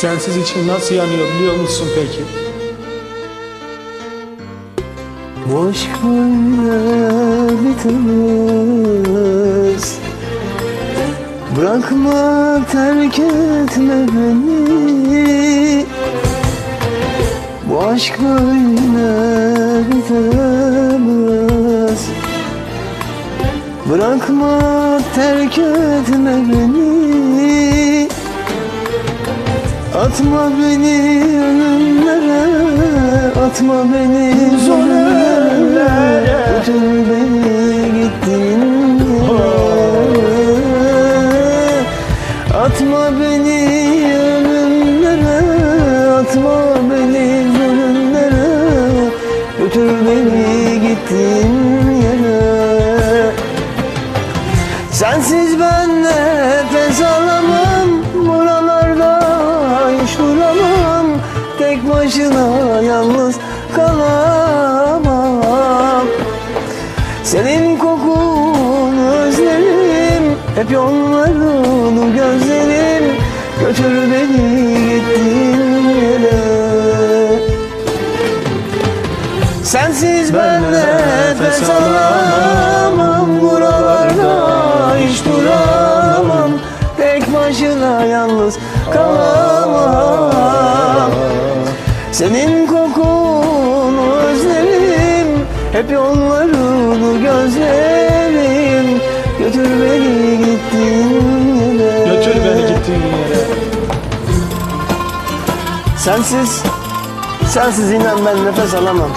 Sensiz için nasıl yanıyor biliyor musun peki? Bu aşk böyle bitmez Bırakma terk etme beni Bu aşk böyle bitmez Bırakma terk etme beni Atma beni ölümlere Atma beni zulümlere Götür beni gittiğin yere. Atma beni ölümlere Atma beni zulümlere Götür beni gittiğin Hep yollarını gözlerim Götür beni gittiğin yere. Sensiz ben nefes alamam. Buralarda hiç duramam. Tek başına yalnız kalamam. Senin kokunu özlerim. Hep yollarını gözlerim. Götür beni Sensiz, sensiz inan ben nefes alamam.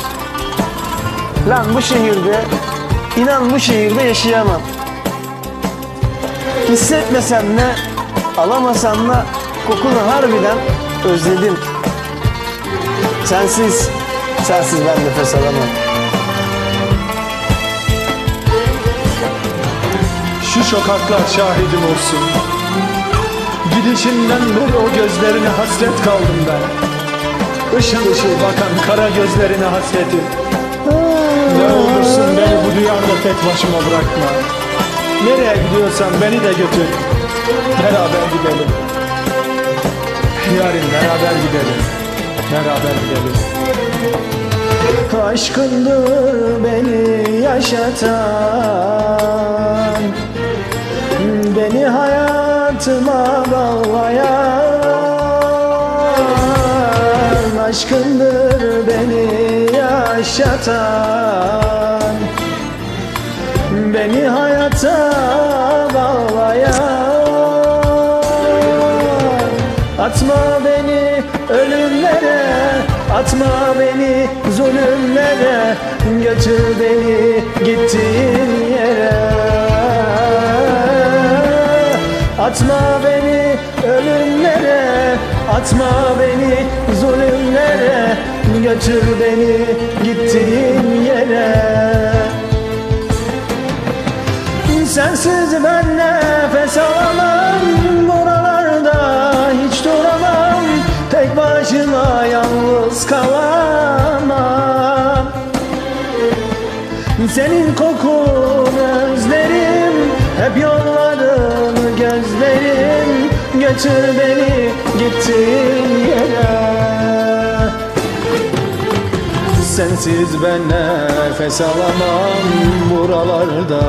Lan bu şehirde, inan bu şehirde yaşayamam. Hissetmesem de, alamasam da kokunu harbiden özledim. Sensiz, sensiz ben nefes alamam. Şu sokaklar şahidim olsun. Gidişinden beri o gözlerine hasret kaldım ben. Işıl ışıl bakan kara gözlerine hasretim. Ne olursun beni bu dünyada tek başıma bırakma. Nereye gidiyorsan beni de götür. Beraber gidelim. Yarın beraber gidelim. Beraber gidelim. Aşkındır beni yaşatan yaşatan Beni hayata bağlayan. Atma beni ölümlere Atma beni zulümlere Götür beni gittiğin yere. Atma beni ölümlere Atma beni zulümlere Götür beni gittiğin yere. Sensiz ben nefes alamam Buralarda hiç duramam Tek başıma yalnız kalamam. Senin kokun özlerim Hep yollarını gözlerim Götür beni gittiğin yere Sensiz ben nefes alamam. Buralarda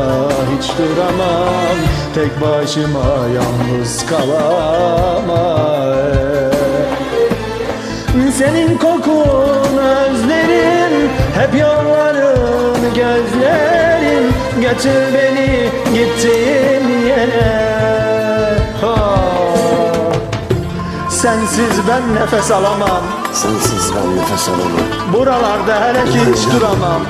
hiç duramam. Tek başıma yalnız kalamam. Senin kokun özlerim Hep yollarını gözlerim Götür beni gittiğin yere. Sensiz ben nefes alamam. Sensiz ben nefes alamam. Buralarda hele ki hiç duramam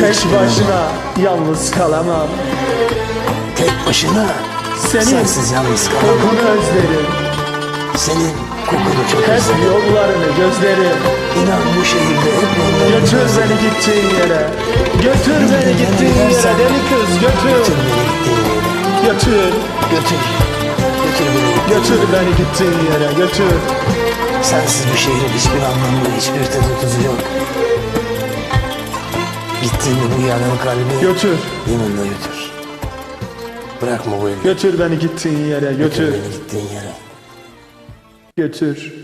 Tek başına yalnız kalamam Tek başına Senin sensiz yalnız kalamam. kokunu özlerim Senin kokunu çok Hep özledim. yollarını gözlerim İnan bu şehirde hep yollarını Götür gözledim. beni gittiğin yere Götür beni gittiğin yere deli kız götür Götür beni gittiğin yere. Götür Götür. Götür beni gittiğin Götür beni gittiğin yere götür Sensiz bu şehrin hiçbir anlamı, hiçbir tadı tuzu yok. Gittiğinde bu yanan kalbi Götür yanında götür. Bırakma bu evi. Götür beni gittiğin yere Götür götür beni gittiğin yere. Götür